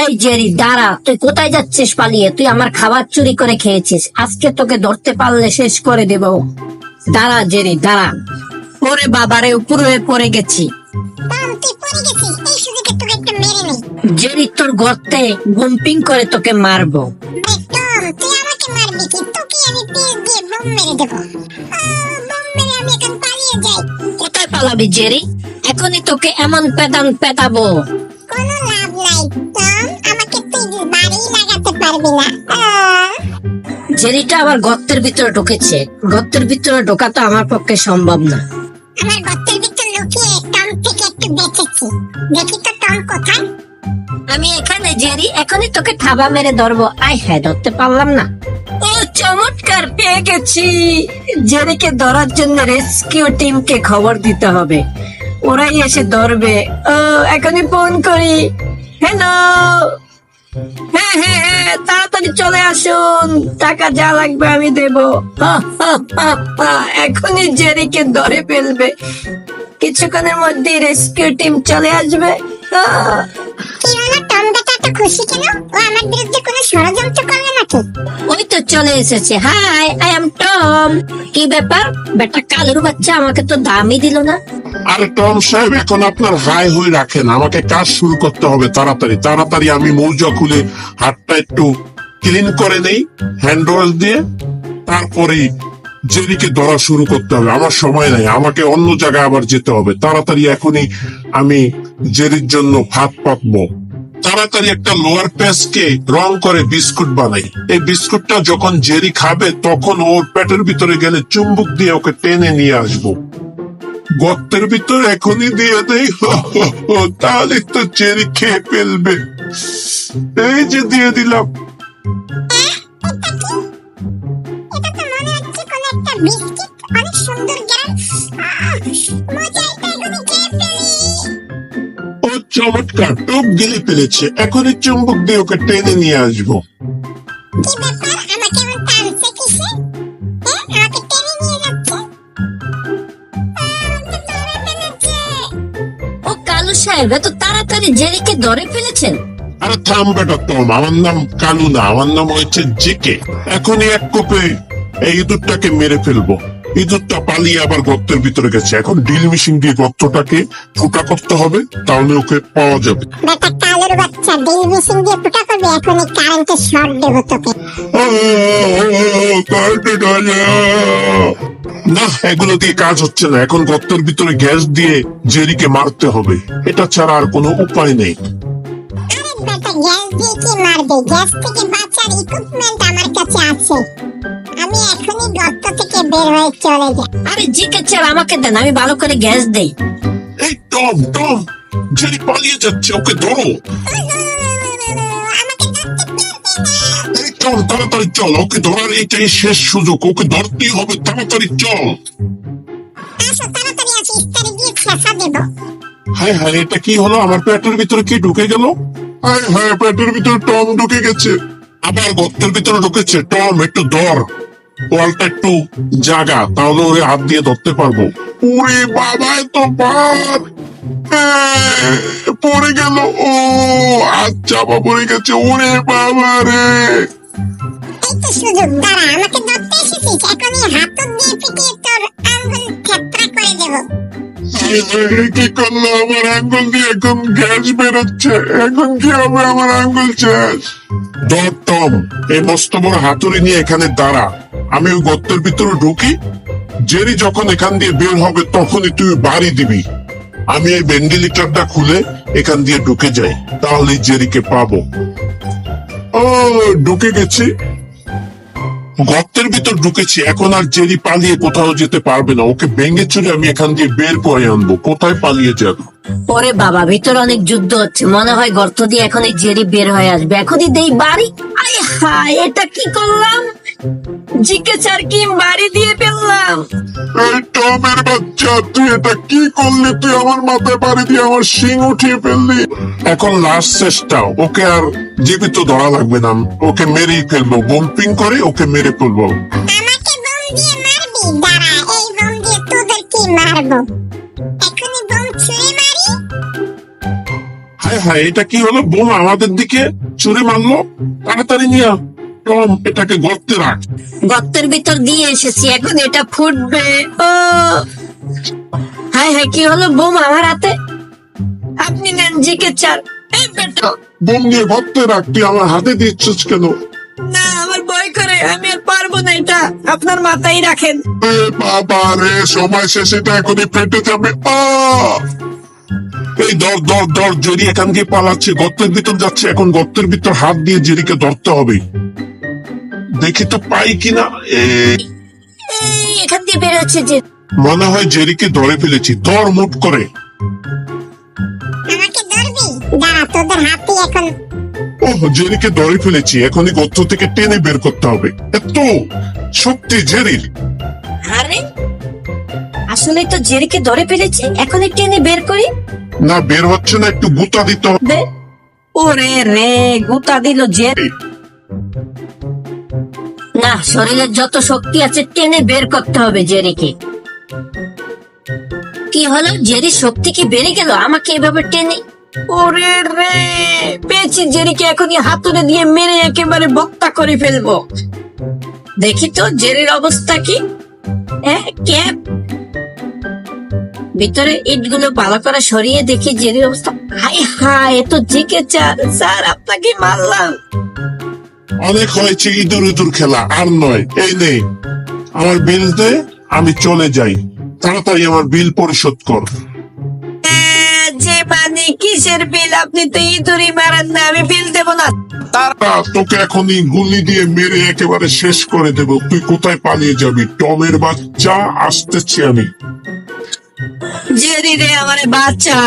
এই জেরি দাঁড়া তুই কোথায় যাচ্ছিস পালিয়ে? তুই আমার খাবার চুরি করে খেয়েছিস। আজকে তোকে ধরতে পারলে শেষ করে দেব। দাঁড়া জেরি দাঁড়া। ওরে বাবারে উপরে পড়ে গেছি। তুই পড়ে নেই। জেরি তোর গর্তে গুম্পিং করে তোকে মারবো। কোথায় পালাবি জেরি? এখনই তোকে এমন পেদান পেতাবো কোনো লাভ নাই। পারবি না জেরিটা আবার গর্তের ভিতরে ঢুকেছে। গর্তের ভিতরে ঢোকা তো আমার পক্ষে সম্ভব না। আমার গর্তের ভিতর লুকিয়ে টম থেকে একটু বেঁচেছি। দেখি তো টম কোথায়? আমি এখানে জেরি এখনই তোকে থাবা মেরে ধরবো। হ্যাঁ ধরতে পারলাম না। ও চমৎকার! পেয়ে গেছি। জেরিকে ধরার জন্য রেস্কিউ টিমকে খবর দিতে হবে। ওরাই এসে ধরবে। ও এখনই ফোন করি। হ্যালো! হ্যাঁ হ্যাঁ হ্যাঁ তাড়াতাড়ি চলে আসুন। টাকা যা লাগবে আমি দেব। এখনই জেরিকে ধরে ফেলবে। কিছুক্ষণের মধ্যে রেস্কিউ টিম চলে আসবে। খুশি কেন? ও আমার বিরুদ্ধে কোনো ষড়যন্ত্র করবে নাকি? তো চলে এসেছে। হাই আই এম টম কি ব্যাপার? বেটা কালুর বাচ্চা আমাকে তো দামই দিল না। আরে টম সাহেব, এখন আপনার হাই হয়ে রাখেন। আমাকে কাজ শুরু করতে হবে তাড়াতাড়ি। তাড়াতাড়ি আমি মৌজা খুলে হাতটা একটু ক্লিন করে নেই হ্যান্ড ওয়াশ দিয়ে তারপরে জেরিকে ধরা শুরু করতে হবে। আমার সময় নাই, আমাকে অন্য জায়গায় আবার যেতে হবে। তাড়াতাড়ি এখনই আমি জেরির জন্য ভাত পাতবো তাড়াতাড়ি একটা লোয়ার পেস্টকে রং করে বিস্কুট বানাই। এই বিস্কুটটা যখন জেরি খাবে, তখন ওর পেটের ভিতরে গেলে চুম্বুক দিয়ে ওকে টেনে নিয়ে আসব। গর্তের ভিতর এখনই দিয়ে দেই। তাহলে তো চেরি খেয়ে ফেলবে। এই যে দিয়ে দিলাম। মজা চমৎকার টোপ গিলে ফেলেছে। এখনই চুম্বক দিয়ে ওকে টেনে নিয়ে আসব। হ্যাঁ আমাকে টেনে নিয়ে যাচ্ছে। আহ, আমাকে ধরে ও কালু সাহেব এত তাড়াতাড়ি জেরিকে ধরে ফেলেছেন? আরে থাম বেটা আমার নাম কালু না আমার নাম হয়েছে জেকে। এখনই এক কোপে এই ইঁদুরটাকে মেরে ফেলব। ইঁদুরটা পালিয়ে আবার গর্তের ভিতরে গেছে। এখন ড্রিল মেশিন দিয়ে গর্তটাকে ফুটা করতে হবে তাহলে ওকে পাওয়া যাবে। বেটা কালোর বাচ্চা ডিল মেশিন দিয়ে ফুটা করবে এখনই কারেন্টের শর্ট দেবো তোকে। না এগুলো দিয়ে কাজ হচ্ছে না। এখন গর্তের ভিতরে গ্যাস দিয়ে জেরিকে মারতে হবে। এটা ছাড়া আর কোনো উপায় নেই। গ্যাস দিয়ে কি মারবে? গ্যাস থেকে বাঁচার ইকুইপমেন্ট আমার কাছে আছে। বের হয়ে চলে যাই আরে জিকে আমাকে দেন আমি ভালো করে গ্যাস দেই। এই টম টম জেরি পালিয়ে যাচ্ছে ওকে ধরো। এই চল তাড়াতাড়ি চল ওকে ধরার এইটাই শেষ সুযোগ ওকে ধরতেই হবে তাড়াতাড়ি চল। আসো তাড়াতাড়ি আসো ইস্তারে গিয়ে ফেসা দেবো। হায় হায় এটা কি হলো? আমার পেটের ভিতরে কি ঢুকে গেল? হায় হায় পেটের ভিতরে টম ঢুকে গেছে। আবার গর্তের ভিতরে ঢুকেছে। টম একটু ধর। ওয়ালটা একটু জাগা তাহলে ওরে হাত দিয়ে ধরতে পারব। ওরে বাবা এত বার পড়ে গেল। ও হাত চাপা পড়ে গেছে। ওরে বাবা রে! সুযোগ দাঁড়া আমাকে ধরতে এসেছিস? এখনই হাত দিয়ে পিটিয়ে তোর আঙ্গুল থেপড়া করে দেবো। হায় হায়, কি করল? আমার আঙ্গুল দিয়ে এখন গ্যাস বেরোচ্ছে। এখন কি হবে আমার আঙ্গুল শেষ ধর টম এই মস্ত বড় হাতুড়ি নিয়ে এখানে দাঁড়া। আমি ওই গর্তের ভিতরে ঢুকি। জেরি যখন এখান দিয়ে বের হবে, তখনই তুই বাড়ি দিবি। আমি এই ভেন্টিলেটরটা খুলে এখান দিয়ে ঢুকে যাই তাহলে জেরিকে পাবো। ও, ঢুকে গেছি। গর্তের ভিতর ঢুকেছি, এখন আর জেরি পালিয়ে কোথাও যেতে পারবে না। ওকে ভেঙে চুরে আমি এখান দিয়ে বের করে আনব। কোথায় পালিয়ে যাবে? ওরে বাবা, ভিতরে অনেক যুদ্ধ হচ্ছে। মনে হয় গর্ত দিয়ে এখন এই জেরি বের হয়ে আসবে। এখনই দেই বাড়ি। আয় হায়, এটা কি করলাম? জিকে চার কি বাড়ি দিয়ে ফেললাম? এই টমের বাচ্চা তুই এটা কি করলি? তুই আমার মাথায় দিয়ে আমার শিং উঠিয়ে ফেললি। এখন লাস্ট চেষ্টা ওকে আর জীবিত ধরা লাগবে না। ওকে মেরেই ফেলব বম্পিং করে ওকে মেরে ফেলব। আমাকে বোম দিয়ে মারবি? দাঁড়া এই বোম দিয়ে তোদের কি মারবো? এখনই বোম ছুঁড়ে মারি। হায় হায় এটা কি হলো? বোমা আমাদের দিকে ছুড়ে মারলো? তাড়াতাড়ি নিয়ে টম এটাকে গর্তে রাখ। গর্তের ভিতর দিয়ে এসেছি এখন এটা ফুটবে। ও! হায় হায় কি হলো বোম আমার হাতে? আপনি নেন জিকে চার এই বেটা! বোম নিয়ে গর্তে রাখ তুই আমার হাতে দিচ্ছিস কেন? না আমার ভয় করে আমি আর পারব না এটা। আপনার মাথায় রাখেন। এ বাবা রে সময় শেষে এটা এখনই ফেটে যাবে। আহ! এই দর দর দর জেরি এখান দিয়ে পালাচ্ছে। গর্তের ভিতর যাচ্ছে এখন গর্তের ভিতর হাত দিয়ে জেরিকে ধরতে হবে। দেখি তো পাই কিনা। এই, এখান দিয়ে বেরোচ্ছে যে মনে হয় জেরিকে ধরে ফেলেছি। ধর মুট করে। আমাকে ধরবি? দাঁড়া তোদের হাতি এখন ও জেরিকে ধরে ফেলেছি। এখনই গর্ত থেকে টেনে বের করতে হবে। এত শক্তি জেরির। আরে আসলে তো জেরিকে ধরে ফেলেছি এখন একটু বের করি? না বের হচ্ছে না একটু গুতা দিতে হবে। ওরে রে গুতা দিল জেরি। শরীরের যত শক্তি আছে টেনে বের করতে হবে জেরিকে। কি হলো? জেরি শক্তি কি বেড়ে গেল? আমাকে এভাবে টেনে? ওরে রে! পেয়েছি জেরিকে, এখনই হাতুড়ে দিয়ে মেরে একেবারে বক্তা করে ফেলব। দেখি তো, জেরির অবস্থা কি? ক্যাপ ভিতরে ইটগুলো ভালো করে সরিয়ে দেখি জেরির অবস্থা। হাই হাই এ তো জিকে চার। স্যার, আপনাকে মারলাম। অনেক হয়েছে ইঁদুর ইঁদুর খেলা আর নয় এই নে আমার বিল দে আমি চলে যাই। তাড়াতাড়ি আমার বিল পরিশোধ কর। যে মানে কিসের বিল? আপনি তো ইঁদুরি মারান না আমি বিল দেবো না। তারা তোকে এখনই গুলি দিয়ে মেরে একেবারে শেষ করে দেব। তুই কোথায় পালিয়ে যাবি? টমের বাচ্চা আসতেছি আমি। জেরি রে আমার বাচ্চা।